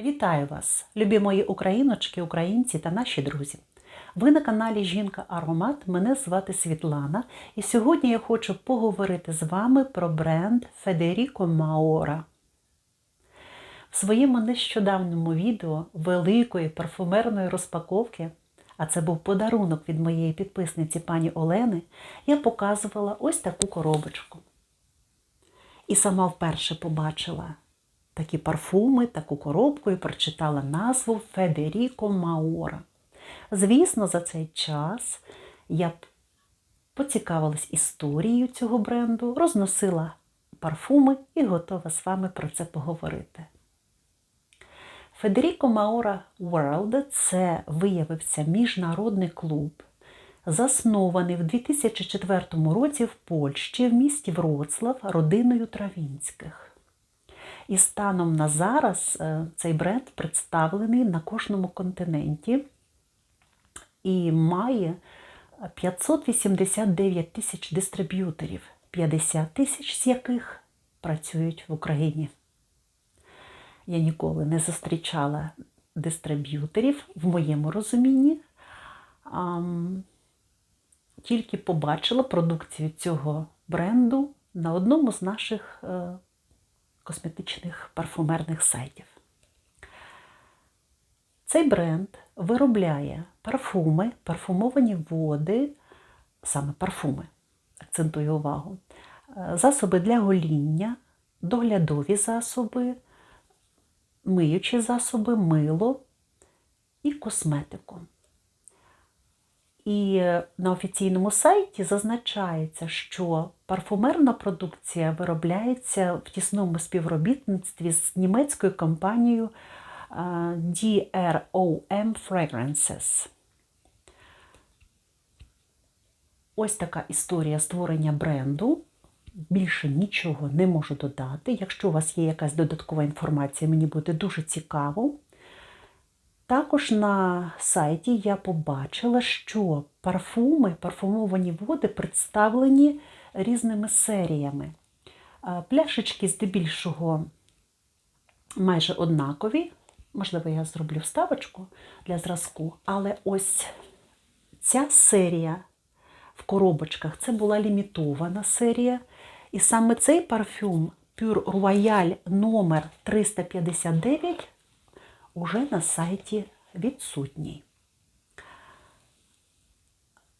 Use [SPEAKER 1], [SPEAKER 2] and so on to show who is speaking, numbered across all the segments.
[SPEAKER 1] Вітаю вас, любі мої україночки, українці та наші друзі. Ви на каналі Жінка Аромат. Мене звати Світлана, і сьогодні я хочу поговорити з вами про бренд Федеріко Маора. В своєму нещодавньому відео великої парфумерної розпаковки, а це був подарунок від моєї підписниці пані Олени, я показувала ось таку коробочку. І сама вперше побачила такі парфуми, таку коробку і прочитала назву Федеріко Маора. Звісно, за цей час я б поцікавилась історією цього бренду, розносила парфуми і готова з вами про це поговорити. Федеріко Маора World це виявився міжнародний клуб, заснований в 2004 році в Польщі в місті Вроцлав родиною Травінських. І станом на зараз е, цей бренд представлений на кожному континенті і має 589 тисяч дистриб'юторів, 50 тисяч з яких працюють в Україні. Я ніколи не зустрічала дистриб'юторів в моєму розумінні, тільки побачила продукцію цього бренду на одному з наших е, косметичних парфумерних сайтів. Цей бренд виробляє парфуми, парфумовані води, саме парфуми, акцентую увагу, засоби для гоління, доглядові засоби, миючі засоби, мило і косметику. І на офіційному сайті зазначається, що парфумерна продукція виробляється в тісному співробітництві з німецькою компанією DROM Fragrances. Ось така історія створення бренду. Більше нічого не можу додати. Якщо у вас є якась додаткова інформація, мені буде дуже цікаво. Також на сайті я побачила, що парфуми, парфумовані води представлені різними серіями. Пляшечки здебільшого майже однакові. Можливо, я зроблю вставочку для зразку, але ось ця серія в коробочках це була лімітована серія. І саме цей парфюм Pure Royal номер 359 уже на сайті відсутній.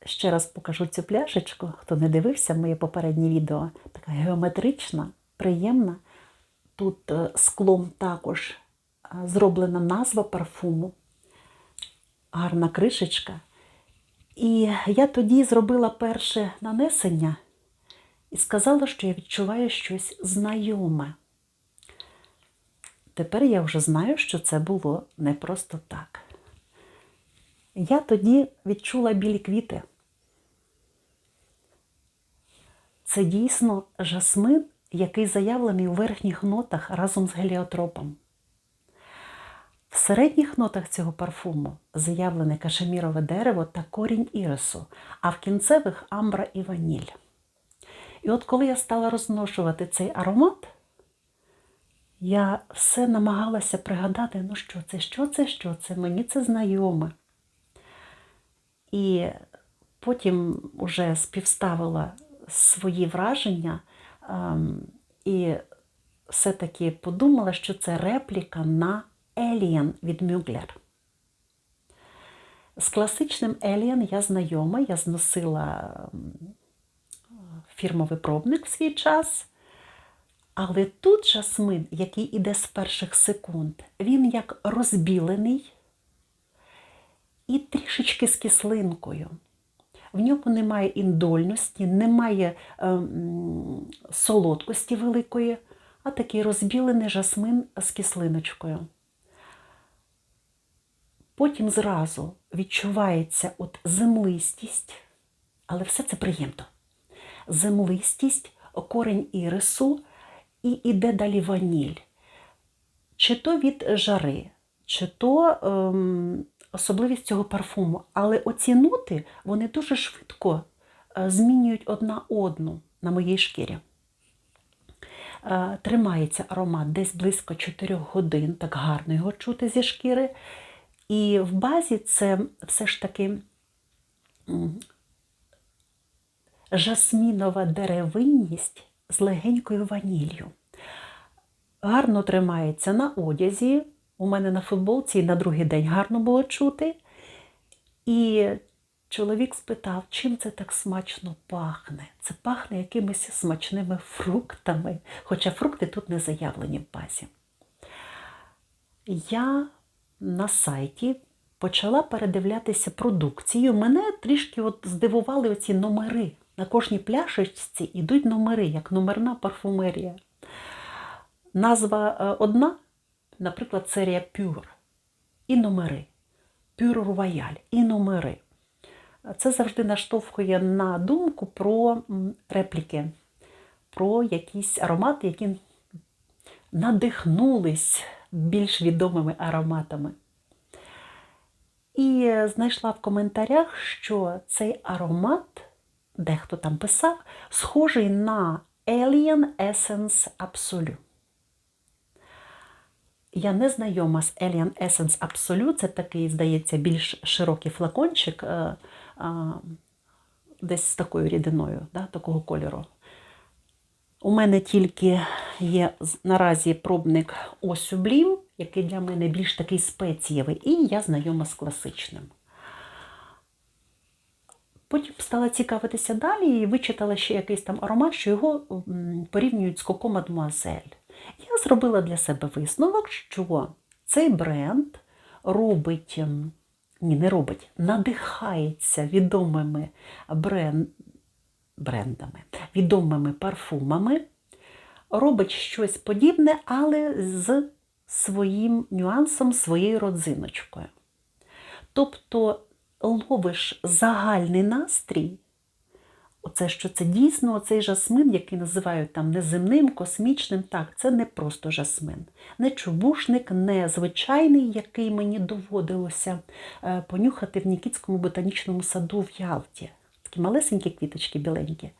[SPEAKER 1] Ще раз покажу цю пляшечку, хто не дивився моє попереднє відео, така геометрична, приємна. Тут е, склом також зроблена назва парфуму, гарна кришечка. І я тоді зробила перше нанесення і сказала, що я відчуваю щось знайоме. Тепер я вже знаю, що це було не просто так. Я тоді відчула білі квіти. Це дійсно жасмин, який заявлений у верхніх нотах разом з геліотропом. В середніх нотах цього парфуму заявлене кашемірове дерево та корінь ірису, а в кінцевих амбра і ваніль. І от коли я стала розношувати цей аромат, я все намагалася пригадати, ну що це, що це, що це, мені це знайоме. І потім вже співставила свої враження ем, і все-таки подумала, що це репліка на Alien від Мюглер. З класичним Alien я знайома, я зносила ем, фірмовий пробник в свій час. Але тут жасмин, який іде з перших секунд, він як розбілений і трішечки з кислинкою. В ньому немає індольності, немає е, солодкості великої, а такий розбілений жасмин з кислиночкою. Потім зразу відчувається от землистість, але все це приємно. Землистість, корень ірису і іде далі ваніль. Чи то від жари, чи то ем, особливість цього парфуму. Але оці ноти вони дуже швидко е, змінюють одна одну на моїй шкірі. Е, Тримається аромат десь близько 4 годин, так гарно його чути зі шкіри. І в базі це все ж таки жасмінова деревинність з легенькою ваніллю. Гарно тримається на одязі. У мене на футболці на другий день гарно було чути. І чоловік спитав, чим це так смачно пахне. Це пахне якимись смачними фруктами, хоча фрукти тут не заявлені в базі. Я на сайті почала передивлятися продукцію. Мене трішки от здивували оці номери. На кожній пляшечці йдуть номери, як номерна парфумерія. Назва е, одна, наприклад, серія Pure і номери. Pure Royal і номери. Це завжди наштовхує на думку про репліки, про якісь аромати, які надихнулись більш відомими ароматами. І знайшла в коментарях, що цей аромат, дехто там писав, схожий на Alien Essence Absolute. Я не знайома з Alien Essence Absolute, це такий, здається, більш широкий флакончик, е, а, десь з такою рідиною, да, такого кольору. У мене тільки є наразі пробник Осюблім, який для мене більш такий спецієвий, і я знайома з класичним. Потім стала цікавитися далі і вичитала ще якийсь там аромат, що його порівнюють з Коко Мадмуазель. Я зробила для себе висновок, що цей бренд робить, ем, ні, не робить, надихається відомими брен- брендами, відомими парфумами, робить щось подібне, але з своїм нюансом, своєю родзиночкою. Тобто ловиш загальний настрій, оце, що це дійсно оцей жасмин, який називають там неземним, космічним. Так, це не просто жасмин, не чубушник, не звичайний, який мені доводилося е, понюхати в Нікітському ботанічному саду в Ялті. Такі малесенькі квіточки біленькі.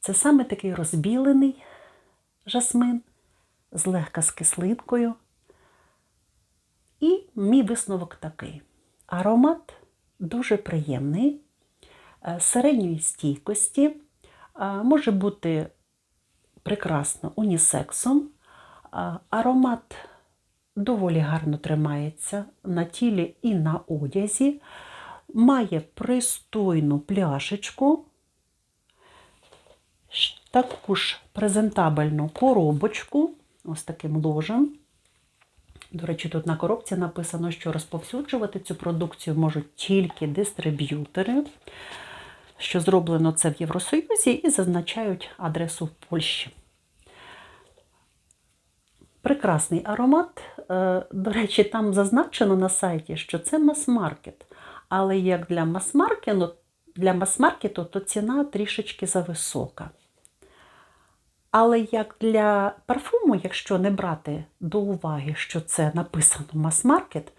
[SPEAKER 1] Це саме такий розбілений жасмин, злегка з кислинкою. І мій висновок такий. Аромат дуже приємний, е, середньої стійкості, е, може бути прекрасно унісексом. Е, Аромат доволі гарно тримається на тілі і на одязі, має пристойну пляшечку, таку ж презентабельну коробочку, ось таким ложем. До речі, тут на коробці написано, що розповсюджувати цю продукцію можуть тільки дистриб'ютори, що зроблено це в Євросоюзі, і зазначають адресу в Польщі. Прекрасний аромат. Е, До речі, там зазначено на сайті, що це мас-маркет. Але як для мас-маркету, для мас-маркету, то ціна трішечки зависока. Але як для парфуму, якщо не брати до уваги, що це написано мас-маркет,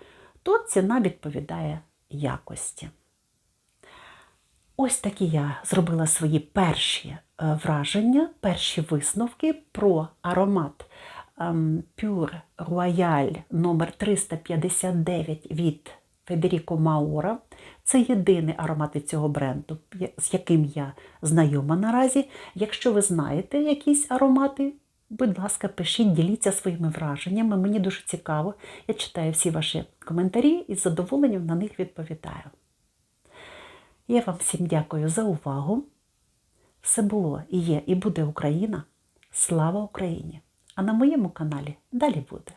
[SPEAKER 1] то ціна відповідає якості. Ось такі я зробила свої перші е, враження, перші висновки про аромат ем, Pure Royal номер 359 від Федеріко Маора. Це єдиний аромат від цього бренду, з яким я знайома наразі. Якщо ви знаєте якісь аромати, будь ласка, пишіть, діліться своїми враженнями. Мені дуже цікаво. Я читаю всі ваші коментарі і з задоволенням на них відповідаю. Я вам всім дякую за увагу. Все було і є, і буде Україна. Слава Україні! А на моєму каналі далі буде.